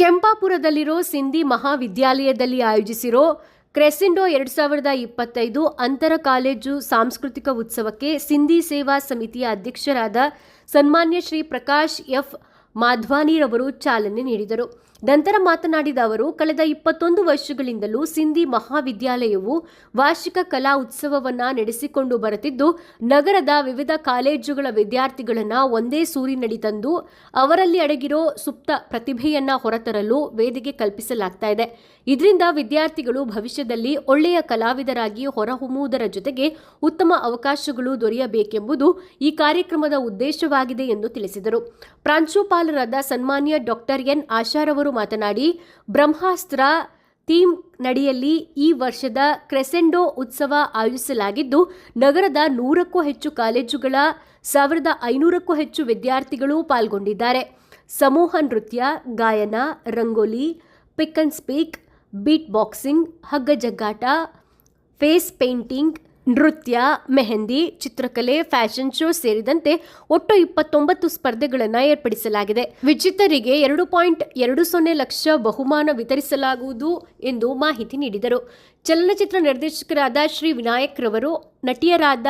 ಕೆಂಪಾಪುರದಲ್ಲಿರೋ ಸಿಂಧಿ ಮಹಾವಿದ್ಯಾಲಯದಲ್ಲಿ ಆಯೋಜಿಸಿರೋ ಕ್ರೆಸಿಂಡೋ ಎರಡು ಸಾವಿರದ ಇಪ್ಪತ್ತೈದು ಅಂತರ ಕಾಲೇಜು ಸಾಂಸ್ಕೃತಿಕ ಉತ್ಸವಕ್ಕೆ ಸಿಂಧಿ ಸೇವಾ ಸಮಿತಿಯ ಅಧ್ಯಕ್ಷರಾದ ಸನ್ಮಾನ್ಯ ಶ್ರೀ ಪ್ರಕಾಶ್ ಎಫ್ ಮಾಧ್ವಾನಿರವರು ಚಾಲನೆ ನೀಡಿದರು. ನಂತರ ಮಾತನಾಡಿದ ಅವರು, ಕಳೆದ ಇಪ್ಪತ್ತೊಂದು ವರ್ಷಗಳಿಂದಲೂ ಸಿಂಧಿ ಮಹಾವಿದ್ಯಾಲಯವು ವಾರ್ಷಿಕ ಕಲಾ ಉತ್ಸವವನ್ನ ನಡೆಸಿಕೊಂಡು ಬರುತ್ತಿದ್ದು, ನಗರದ ವಿವಿಧ ಕಾಲೇಜುಗಳ ವಿದ್ಯಾರ್ಥಿಗಳನ್ನು ಒಂದೇ ಸೂರಿನಡಿ ತಂದು ಅವರಲ್ಲಿ ಅಡಗಿರೋ ಸುಪ್ತ ಪ್ರತಿಭೆಯನ್ನ ಹೊರತರಲು ವೇದಿಕೆ ಕಲ್ಪಿಸಲಾಗ್ತಾ ಇದೆ. ಇದರಿಂದ ವಿದ್ಯಾರ್ಥಿಗಳು ಭವಿಷ್ಯದಲ್ಲಿ ಒಳ್ಳೆಯ ಕಲಾವಿದರಾಗಿ ಹೊರಹೊಮ್ಮುವುದರ ಜೊತೆಗೆ ಉತ್ತಮ ಅವಕಾಶಗಳು ದೊರೆಯಬೇಕೆಂಬುದು ಈ ಕಾರ್ಯಕ್ರಮದ ಉದ್ದೇಶವಾಗಿದೆ ಎಂದು ತಿಳಿಸಿದರು. ಪ್ರಾಂಶುಪಾಲರಾದ ಸನ್ಮಾನ್ಯ ಡಾಕ್ಟರ್ ಎನ್. ಆಶಾರವರು ಮಾತನಾಡಿ, ಬ್ರಹ್ಮಾಸ್ತ್ರ ಥೀಮ್ ನಡಿಯಲ್ಲಿ ಈ ವರ್ಷದ ಕ್ರೆಸೆಂಡೋ ಉತ್ಸವ ಆಯೋಜಿಸಲಾಗಿದ್ದು, ನಗರದ ನೂರಕ್ಕೂ ಹೆಚ್ಚು ಕಾಲೇಜುಗಳ, ಸಾವಿರದ ಐನೂರಕ್ಕೂ ಹೆಚ್ಚು ವಿದ್ಯಾರ್ಥಿಗಳು ಪಾಲ್ಗೊಂಡಿದ್ದಾರೆ. ಸಮೂಹ ನೃತ್ಯ, ಗಾಯನ, rangoli, pick and speak beat boxing ಹಗ್ಗ ಜಗ್ಗಾಟ ಫೇಸ್ ಪೇಂಟಿಂಗ್ ನೃತ್ಯ, ಮೆಹಂದಿ, ಚಿತ್ರಕಲೆ, ಫ್ಯಾಷನ್ ಶೋ ಸೇರಿದಂತೆ ಒಟ್ಟು ಇಪ್ಪತ್ತೊಂಬತ್ತು ಸ್ಪರ್ಧೆಗಳನ್ನು ಏರ್ಪಡಿಸಲಾಗಿದೆ. ವಿಜೇತರಿಗೆ ಎರಡು ಪಾಯಿಂಟ್ ಎರಡು ಸೊನ್ನೆ ಲಕ್ಷ ಬಹುಮಾನ ವಿತರಿಸಲಾಗುವುದು ಎಂದು ಮಾಹಿತಿ ನೀಡಿದರು. ಚಲನಚಿತ್ರ ನಿರ್ದೇಶಕರಾದ ಶ್ರೀ ವಿನಾಯಕ್ ರವರು, ನಟಿಯರಾದ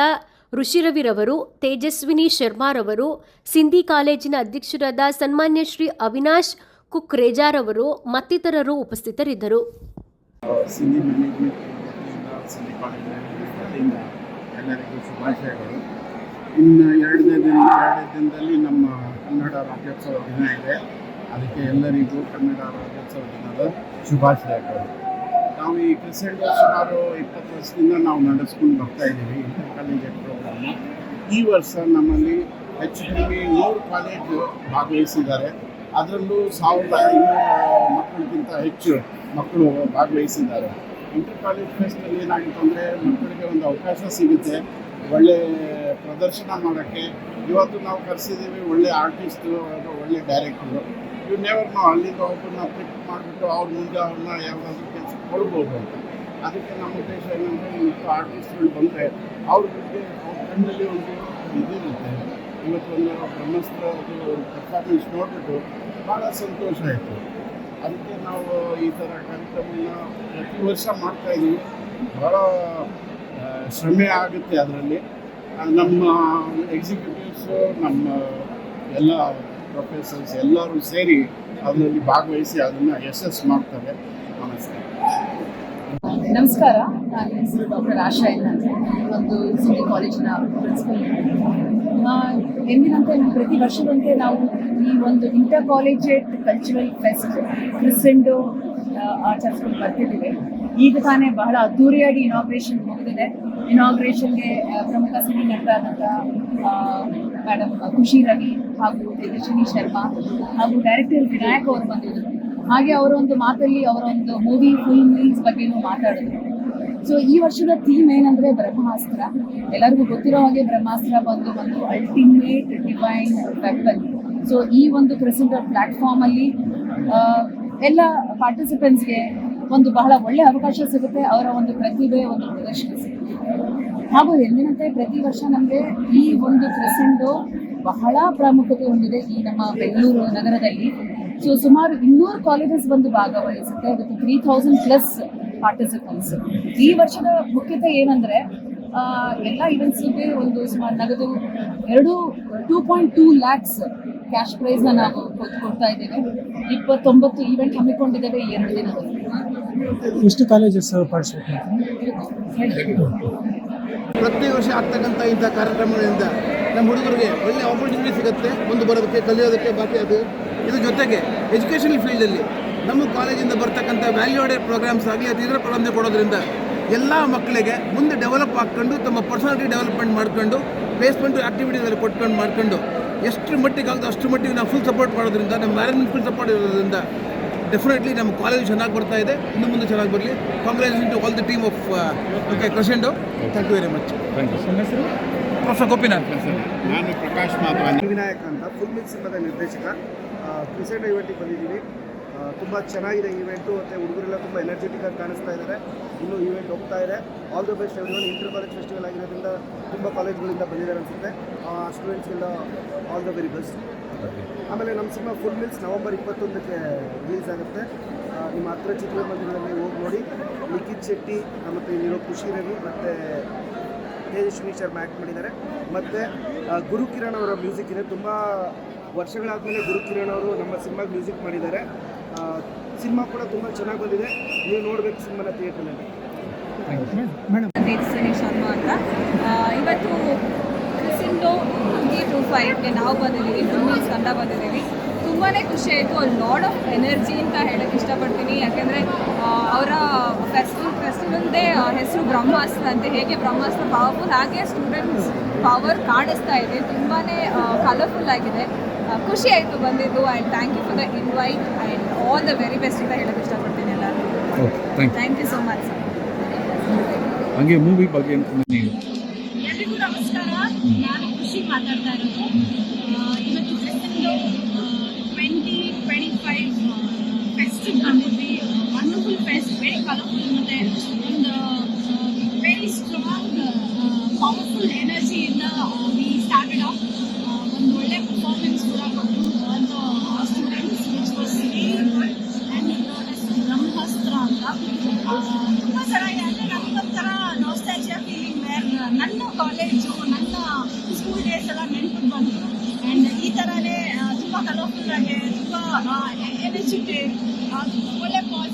ಋಷಿರವಿರವರು ತೇಜಸ್ವಿನಿ ಶರ್ಮಾರವರು ಸಿಂಧಿ ಕಾಲೇಜಿನ ಅಧ್ಯಕ್ಷರಾದ ಸನ್ಮಾನ್ಯ ಶ್ರೀ ಅವಿನಾಶ್ ಕುಕ್ರೇಜಾರವರು ಮತ್ತಿತರರು ಉಪಸ್ಥಿತರಿದ್ದರು. ಎಲ್ಲರಿಗೂ ಶುಭಾಶಯಗಳು. ಇನ್ನು ಎರಡನೇ ದಿನ, ಎರಡನೇ ದಿನದಲ್ಲಿ ನಮ್ಮ ಕನ್ನಡ ರಾಜ್ಯೋತ್ಸವ ದಿನ ಇದೆ. ಅದಕ್ಕೆ ಎಲ್ಲರಿಗೂ ಕನ್ನಡ ರಾಜ್ಯೋತ್ಸವ ದಿನದ ಶುಭಾಶಯಗಳು. ನಾವು ಈ ಕ್ರಿಸೆಂಟ್ ಸುಮಾರು ಇಪ್ಪತ್ತು ವರ್ಷದಿಂದ ನಾವು ನಡೆಸ್ಕೊಂಡು ಬರ್ತಾ ಇದ್ದೀವಿ, ಇಂಟರ್ ಕಾಲೇಜ್ ಪ್ರೋಗ್ರಾಮ್. ಈ ವರ್ಷ ನಮ್ಮಲ್ಲಿ ಹೆಚ್ಚು ಕಡಿಮೆ ನೂರು ಕಾಲೇಜು ಭಾಗವಹಿಸಿದ್ದಾರೆ. ಅದರಲ್ಲೂ ಸಾವಿರದ ಐನೂರು ಮಕ್ಕಳಿಗಿಂತ ಹೆಚ್ಚು ಮಕ್ಕಳು ಭಾಗವಹಿಸಿದ್ದಾರೆ. ಇಂಟರ್ ಕಾಲೇಜ್ ಫೆಸ್ಟಲ್ಲಿ ಏನಾಗಿತ್ತು ಅಂದರೆ ಮಕ್ಕಳಿಗೆ ಒಂದು ಅವಕಾಶ ಸಿಗುತ್ತೆ. ಒಳ್ಳೆ ಪ್ರದರ್ಶನ ಮಾಡೋಕ್ಕೆ. ಇವತ್ತು ನಾವು ಕರೆಸಿದ್ದೀವಿ ಒಳ್ಳೆ ಆರ್ಟಿಸ್ಟು ಒಳ್ಳೆ ಡೈರೆಕ್ಟ್ರು ಇವು ನೆವರ್ ನಾವು ಅಲ್ಲಿಂದ ಒಬ್ಬರನ್ನ ಪಿಕ್ ಮಾಡಿಬಿಟ್ಟು ಅವ್ರ ಮುಂದೆ ಅವ್ರನ್ನ ಯಾವುದಾದ್ರೂ ಕೆಲಸ ಕೊಡ್ಬೋದು ಅಂತ. ಅದಕ್ಕೆ ನಮ್ಮ ಉದ್ದೇಶ ಏನಂದರೆ ಇವತ್ತು ಆರ್ಟಿಸ್ಟ್ಗಳು ಬಂದರೆ ಅವ್ರ ಬಗ್ಗೆ ಅವ್ರ ಕಣ್ಣಲ್ಲಿ ಒಂದು ಇದಿರುತ್ತೆ. ಇವತ್ತು ಒಂದು ಬ್ರಹ್ಮಸ್ತ್ರ ಪರ್ಫಾರ್ಮೆನ್ಸ್ ನೋಡಿಬಿಟ್ಟು ಭಾಳ ಸಂತೋಷ ಆಯಿತು. ಅದಕ್ಕೆ ನಾವು ಈ ಥರ ಕಾರ್ಯಕ್ರಮನ ಪ್ರತಿ ವರ್ಷ ಮಾಡ್ತಾ ಇದ್ದೀವಿ. ಆ, ಶ್ರಮೆ ಆಗುತ್ತೆ ಅದರಲ್ಲಿ. ನಮ್ಮ ಎಕ್ಸಿಕ್ಯೂಟಿವ್ಸು ನಮ್ಮ ಎಲ್ಲ ಪ್ರೊಫೆಸರ್ಸ್ ಎಲ್ಲರೂ ಸೇರಿ ಅದರಲ್ಲಿ ಭಾಗವಹಿಸಿ ಅದನ್ನು ಯಶಸ್ಸು ಮಾಡ್ತಾರೆ. ನಮಸ್ಕಾರ. ನಾನು ಹೆಸರು ಡಾಕ್ಟರ್ ಆಶಾ ಅಂತ ಒಂದು ಸಿಟಿ ಕಾಲೇಜಿನ ಪ್ರಿನ್ಸಿಪಲ್ ಎಂದಿನಂತೆ ಪ್ರತಿ ವರ್ಷದಂತೆ ನಾವು ಈ ಒಂದು inter collegiate cultural fest Crescendo ಆಚರಿಸ್ಕೊಂಡು ಬರ್ತಿದ್ದೀವಿ. ಈಗ ತಾನೇ ಬಹಳ ಅದ್ದೂರಿಯಾಗಿ ಇನಾಗ್ರೇಷನ್ ಮುಗಿದಿದೆ. ಇನಾಗ್ರೇಷನ್ಗೆ ಪ್ರಮುಖ ಸಿನಿ ನಟರಾದಂಥ ಮೇಡಮ್ ಖುಷಿ ರವಿ ಹಾಗೂ ತೇಜಸ್ವಿನಿ ಶರ್ಮಾ ಹಾಗೂ ಡೈರೆಕ್ಟರ್ ವಿನಾಯಕ್ ಅವರು ಬಂದಿದ್ದರು ಹಾಗೆ ಅವರ ಒಂದು ಮಾತಲ್ಲಿ ಅವರ ಒಂದು ಮೂವಿ ಫುಲ್ ಮೀಲ್ಸ್ ಬಗ್ಗೆನೂ ಮಾತಾಡಿದ್ರು. ಸೊ ಈ ವರ್ಷದ ಥೀಮ್ ಏನಂದ್ರೆ ಬ್ರಹ್ಮಾಸ್ತ್ರ. ಎಲ್ಲರಿಗೂ ಗೊತ್ತಿರೋ ಹಾಗೆ ಬ್ರಹ್ಮಾಸ್ತ್ರ ಬಂದು ಒಂದು ಅಲ್ಟಿಮೇಟ್ ಡಿವೈನ್ ವೆಪನ್ ಸೊ ಈ ಒಂದು ಪ್ರಸಿದ್ಧ ಪ್ಲಾಟ್ಫಾರ್ಮ್ ಅಲ್ಲಿ ಎಲ್ಲ ಪಾರ್ಟಿಸಿಪೆಂಟ್ಸ್ಗೆ ಒಂದು ಬಹಳ ಒಳ್ಳೆ ಅವಕಾಶ ಸಿಗುತ್ತೆ. ಅವರ ಒಂದು ಪ್ರತಿಭೆ, ಒಂದು ಪ್ರದರ್ಶನ ಸಿಗುತ್ತೆ. ಹಾಗೂ ಎಂದಿನಂತೆ ಪ್ರತಿ ವರ್ಷ ನಮಗೆ ಈ ಒಂದು ಕ್ರೆಸೆಂಟು ಬಹಳ ಪ್ರಾಮುಖ್ಯತೆ ಹೊಂದಿದೆ ಈ ನಮ್ಮ ಬೆಂಗಳೂರು ನಗರದಲ್ಲಿ. ಸೊ ಸುಮಾರು ಇನ್ನೂರು ಕಾಲೇಜಸ್ ಬಂದು ಭಾಗವಹಿಸುತ್ತೆ. ಅದಕ್ಕೆ ತ್ರೀ ಥೌಸಂಡ್ ಪ್ಲಸ್ ಪಾರ್ಟಿಸಿಪೆಂಟ್ಸ್ ಈ ವರ್ಷದ ಮುಖ್ಯತೆ ಏನಂದ್ರೆ ಎಲ್ಲ ಇವೆಂಟ್ಸ್ಗೆ ಒಂದು ಸುಮಾರು ನಗದು ಎರಡು two point two lakhs cash ಪ್ರೈಸ್ನ ನಾವು ಕೊಡ್ತಾ ಇದ್ದೇವೆ. ಇಪ್ಪತ್ತೊಂಬತ್ತು ಈವೆಂಟ್ ಹಮ್ಮಿಕೊಂಡಿದ್ದೇವೆ ಎರಡು ದಿನದಲ್ಲಿ. ಎಷ್ಟು ಕಾಲೇಜಸ್ ಪಾರ್ಟಿಸಿಪೇಟ್ ಪ್ರತಿ ವರ್ಷ ಆಗ್ತಕ್ಕಂಥ ಇಂಥ ಕಾರ್ಯಕ್ರಮಗಳಿಂದ ನಮ್ಮ ಹುಡುಗರಿಗೆ ಒಳ್ಳೆ ಆಪರ್ಚುನಿಟಿ ಸಿಗುತ್ತೆ ಮುಂದೆ ಬರೋದಕ್ಕೆ, ಕಲಿಯೋದಕ್ಕೆ ಬಾಕಿ ಅದು. ಇದ್ರ ಜೊತೆಗೆ ಎಜುಕೇಷನ್ ಫೀಲ್ಡಲ್ಲಿ ನಮ್ಮ ಕಾಲೇಜಿಂದ ಬರ್ತಕ್ಕಂಥ ವ್ಯಾಲ್ಯೂಡೆಡ್ ಪ್ರೋಗ್ರಾಮ್ಸ್ ಆಗಲಿ ಅದು ಇದರ ಪ್ರಾಬ್ಲಮ್ ಕೊಡೋದ್ರಿಂದ ಎಲ್ಲ ಮಕ್ಕಳಿಗೆ ಮುಂದೆ ಡೆವಲಪ್ ಆಗ್ಕೊಂಡು, ತಮ್ಮ ಪರ್ಸನಾಲಿಟಿ ಡೆವಲಪ್ಮೆಂಟ್ ಮಾಡ್ಕೊಂಡು ಪ್ಲೇಸ್ಮೆಂಟ್ ಆಕ್ಟಿವಿಟೀಸಲ್ಲಿ ಕೊಟ್ಕೊಂಡು, ಮಾಡ್ಕೊಂಡು ಎಷ್ಟು ಮಟ್ಟಿಗೆ ಆಗುತ್ತೋ ಅಷ್ಟು ಮಟ್ಟಿಗೆ ನಾವು ಫುಲ್ ಸಪೋರ್ಟ್ ಮಾಡೋದ್ರಿಂದ, ನಮ್ಮ ಮ್ಯಾನೇಜ್ಮೆಂಟ್ ಫುಲ್ ಸಪೋರ್ಟ್ ಇರೋದ್ರಿಂದ ಡೆಫಿನೆಟ್ಲಿ ನಮ್ಮ ಕಾಲೇಜ್ ಚೆನ್ನಾಗಿ ಬರ್ತಾ ಇದೆ. ಇನ್ನು ಮುಂದೆ ಚೆನ್ನಾಗಿ ಬರಲಿ. Congratulation to all the team of okay Crescendo thank you very much ನಿಮ್ಮ ಹೆಸರು? ಪ್ರೊಫೆಸರ್ ಗೋಪಿನಾಥ್ ನಾನು ಪ್ರಕಾಶ್ ಮಾಧವನ್ ವಿನಾಯಕ್ ಅಂತ ಫುಲ್ ಮಿಲ್ ಸಿನಿಮಾದ ನಿರ್ದೇಶಕ. ಕ್ರಿಸೆಂಟ್ ಇವೆಂಟಿಗೆ ಬಂದಿದ್ದೀವಿ. ತುಂಬ ಚೆನ್ನಾಗಿದೆ ಈವೆಂಟು ಮತ್ತು ಹುಡುಗರೆಲ್ಲ ತುಂಬ ಎನರ್ಜೆಟಿಕ್ ಆಗಿ ಕಾಣಿಸ್ತಾ ಇದ್ದಾರೆ ಇನ್ನೂ ಈವೆಂಟ್ ಹೋಗ್ತಾ ಇದೆ. All the best every inter college festival ಆಗಿರೋದ್ರಿಂದ ತುಂಬ ಕಾಲೇಜ್ಗಳಿಂದ ಬಂದಿದ್ದಾರೆ ಅನಿಸುತ್ತೆ. ಸ್ಟೂಡೆಂಟ್ಸ್ಗೆಲ್ಲ ಆಲ್ ದ ವೆರಿ ಬೆಸ್ಟ್ ಆಮೇಲೆ ನಮ್ಮ ಸಿನಿಮಾ ಫುಲ್ ಮಿಲ್ಸ್ ನವಂಬರ್ ಇಪ್ಪತ್ತೊಂದಕ್ಕೆ ರಿಲೀಸ್ ಆಗುತ್ತೆ. ನಿಮ್ಮ ಹತ್ರ ಚಿತ್ರಮಂದಿರದಲ್ಲಿ ಹೋಗಿ ನೋಡಿ. ನಿಖಿತ್ ಶೆಟ್ಟಿ ಮತ್ತು ಇಲ್ಲಿರೋ ಖುಷಿ ರವಿ ಮತ್ತು ತೇಜಸ್ವಿನಿ ಶರ್ಮಾ ಆ್ಯಕ್ಟ್ ಮಾಡಿದ್ದಾರೆ. ಮತ್ತು ಗುರು ಕಿರಣ್ ಅವರ ಮ್ಯೂಸಿಕ್ ಇದೆ. ತುಂಬ ವರ್ಷಗಳಾದಮೇಲೆ ಗುರು ಕಿರಣ್ ಅವರು ನಮ್ಮ ಸಿನಿಮಾಗೆ ಮ್ಯೂಸಿಕ್ ಮಾಡಿದ್ದಾರೆ. ಸಿನಿಮಾ ಕೂಡ ತುಂಬ ಚೆನ್ನಾಗಿ ಬಂದಿದೆ. ನೀವು ನೋಡಬೇಕು ಸಿನಿಮಾನ ಥಿಯೇಟ್ರಲ್ಲಿ ಮೇಡಮ್ ತೇಜಸ್ವಿನಿ ಶರ್ಮಾ ಅಂತ. ಇವತ್ತು ಕ್ರಿಸಿಂಡೋ ಟ್ವೆಂಟಿ ಟು ಫೈವ್ಗೆ ನಾವು ಬಂದಿದ್ದೀವಿ ಫಿಲ್ಮೀಸ್ ತಂಡ ಬಂದಿದ್ದೀವಿ. ತುಂಬಾ ಖುಷಿ ಆಯಿತು ಲಾಡ್ ಆಫ್ ಎನರ್ಜಿ ಅಂತ ಹೇಳಕ್ಕೆ ಇಷ್ಟಪಡ್ತೀನಿ. ಯಾಕೆಂದರೆ ಅವರ ಫೆಸ್ಟಿವಲ್ ಫೆಸ್ಟಿವಲ್ದೇ ಹೆಸರು ಬ್ರಹ್ಮಾಸ್ತ್ರ ಅಂತ ಹೇಗೆ ಬ್ರಹ್ಮಾಸ್ತ್ರ ಪವರ್ಫುಲ್ ಹಾಗೆ ಸ್ಟೂಡೆಂಟ್ಸ್ ಪವರ್ ಕಾಣಿಸ್ತಾ ಇದೆ. ತುಂಬಾ ಕಲರ್ಫುಲ್ ಆಗಿದೆ. ಖುಷಿ ಆಯಿತು ಬಂದಿದ್ದು and thank you for the invite and all the very best ಅಂತ ಹೇಳಕ್ಕೆ ಇಷ್ಟಪಡ್ತೀನಿ ಎಲ್ಲರಿಗೂ. Thank you so much sir ಹಂಗೆ ಮೂವಿ ಬಗ್ಗೆ ಅಂತ ನಮಸ್ಕಾರ. ನಾನು ಖುಷಿ ಮಾತಾಡ್ತಾ ಇರೋದು. ಇವತ್ತು Crescendo twenty twenty five fest ಬಂದಿದ್ವಿ ವಂಡರ್ಫುಲ್ ಫೆಸ್ಟ್ ವೆರಿ ಕಲರ್ಫುಲ್ ಮತ್ತು ಒಂದು ವೆರಿ ಸ್ಟ್ರಾಂಗ್ ಪವರ್ಫುಲ್ ಎನರ್ಜಿಯಿಂದ ವಿ ಸ್ಟಾರ್ಟೆಡ್ ಆಫ್ ಒಂದು ಒಳ್ಳೆ ಪರ್ಫಾರ್ಮೆನ್ಸ್ ಕೂಡ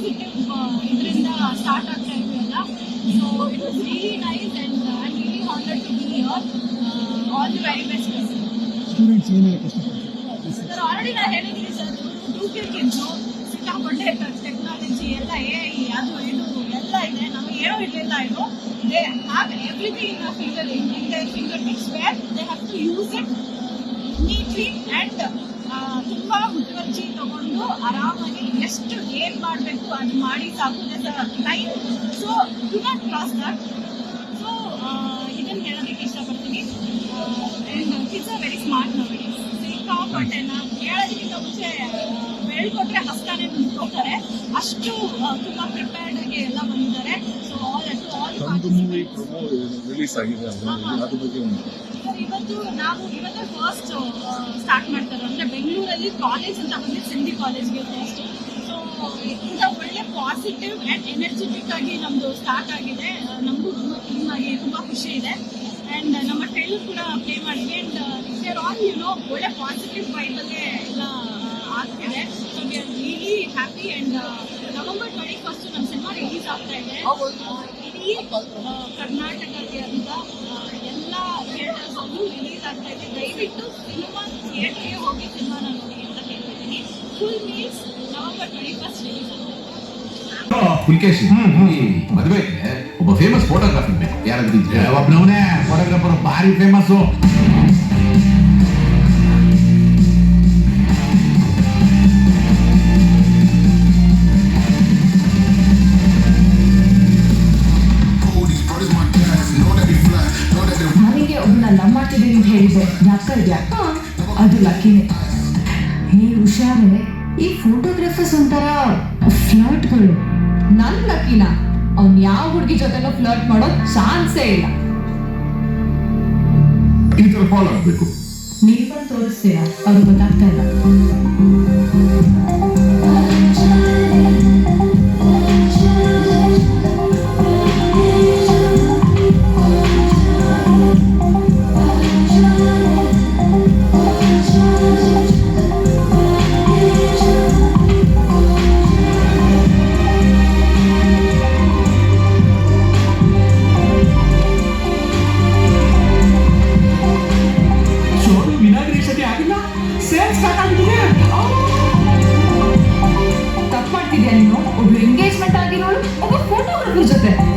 ಪಾಸಿಟಿವ್ ಇದರಿಂದ ಸ್ಟಾರ್ಟ್ ಆಗ್ತಾ ಇದ್ವಿ ಎಲ್ಲ so it was really nice and I really honour to be here all the very best students ಏನು ಹೇಳಕ್ಕೆ ಇಷ್ಟಪಡ್ತೀವಿ ಸರ್ ಆಲ್ರೆಡಿ ನಾನು ಹೇಳಿದ್ದೀನಿ ಸರ್ ಟೂ ಕೆ ಕಿಡ್ಸು ಸಿಕ್ಕಾಪಟ್ಟೆ ಟೆಕ್ನಾಲಜಿ ಎಲ್ಲ ಎ ಅದು ಇದು ಎಲ್ಲ ಇದೆ. ನಮಗೆ ಏನೂ ಇರಲಿಲ್ಲ ಇದು. They have everything in finger in their finger tips where they have to use it neatly and ತುಂಬ ಮುತುವರ್ಜಿ ತಗೊಂಡು ಆರಾಮಾಗಿ ಎಷ್ಟು ಏನ್ ಮಾಡಬೇಕು ಅದು ಮಾಡಿ ಸಾಕು time so do not cross that so ಇದನ್ನ ಹೇಳೋದಕ್ಕೆ ಇಷ್ಟಪಡ್ತೀನಿ. And kids are very smart ನೋಡಿ ಸಿಕ್ಕಾಪಟ್ಟೆನ ಹೇಳೋದಕ್ಕಿಂತ ಮುಂಚೆ ಬೆಳ್ಕೊಟ್ರೆ ಹಸ್ತಾನೆ ಮುಂದ್ಕೋತಾರೆ ಅಷ್ಟು ತುಂಬಾ ಪ್ರಿಪೇರ್ಡ್ ಆಗಿ ಎಲ್ಲ ಬಂದಿದ್ದಾರೆ. So all to all release ಆಗಿದೆ? ಅದ್ರ ಬಗ್ಗೆ ಇವತ್ತು ನಾವು ಇವತ್ತೇ ಫಸ್ಟ್ ಸ್ಟಾರ್ಟ್ ಮಾಡ್ತಾರೆ ಅಂದರೆ ಬೆಂಗಳೂರಲ್ಲಿ ಕಾಲೇಜ್ ಅಂತ ಬಂದ್ರೆ ಸಿಂಧಿ ಕಾಲೇಜ್ಗೆ ಫಸ್ಟ್ ಸೊ ಇಂಥ ಒಳ್ಳೆ ಪಾಸಿಟಿವ್ ಆ್ಯಂಡ್ ಎನರ್ಜೆಟಿಕ್ ಆಗಿ ನಮ್ಮದು ಸ್ಟಾರ್ಟ್ ಆಗಿದೆ. ನಮಗೂ ತುಂಬ ಕ್ಲೀನ್ ಆಗಿ, ತುಂಬ ಖುಷಿ ಇದೆ. ಆ್ಯಂಡ್ ನಮ್ಮ ಟ್ರೈಲರ್ ಕೂಡ ಪ್ಲೇ ಮಾಡಿದ್ವಿ and there all you know ಒಳ್ಳೆ ಪಾಸಿಟಿವ್ ವೈಬಲ್ಲೇ ಎಲ್ಲ ಆಗ್ತಿದೆ. So we are really happy and November twenty first ನಮ್ಮ ಸಿನಿಮಾ ರಿಲೀಸ್ ಆಗ್ತಾ ಇದೆ. ಇಡೀ ಕರ್ನಾಟಕಕ್ಕೆ ಅಂತ ಎಲ್ಲ ಥಿಯೇಟರ್ಸಲ್ಲೂ ರಿಲೀಸ್ ಆಗ್ತಾ ಇದೆ. ದಯವಿಟ್ಟು ಸಿನಿಮಾ ಥಿಯೇಟರ್ಗೆ ಹೋಗಿ ಸಿನಿಮಾನ ನೋಡಿ ಅಂತ ಹೇಳ್ತಿದ್ದೀನಿ full meals November twenty first release Pulkesh ಮದುವೆಗೆ ಒಬ್ಬ ಫೇಮಸ್ ಫೋಟೋಗ್ರಾಫರ್ ಬೇಕು ಯಾರಾದ್ರೂ ಒಬ್ಬನವನೇ ಫೋಟೋಗ್ರಾಫರ್ ಭಾರಿ ಫೇಮಸ್ಸು ಒಬ್ಬನ ಲವ್ ಮಾಡ್ತಿದ್ದೀನಿ ಅಂತ ಹೇಳಿದ್ದೆ. ಯಾಕೆ ಇದೆಯಾ ಅದು ಲಕ್ಕಿನೇ ಹೇ ಹುಷಾರೇ. ಈ ಫೋಟೋಗ್ರಾಫರ್ಸ್ ಒಂಥರ ಫ್ಲರ್ಟ್ಗಳು. ನನ್ನ ಲಕ್ಕಿನ. ಅವ್ನ್ ಯಾವ ಹುಡುಗಿ ಜೊತೆನೂ ಫ್ಲರ್ಟ್ ಮಾಡೋ ಚಾನ್ಸೇ ಇಲ್ಲ. ಈ ಥರ ಫಾಲೋ ಆಗಬೇಕು. ನೀವು ತೋರಿಸ್ತೀರಾ? ಅವ್ರಿಗೆ ಗೊತ್ತಾಗ್ತಾ ಇಲ್ಲ. ಕೂರ್ ಜೊತೆ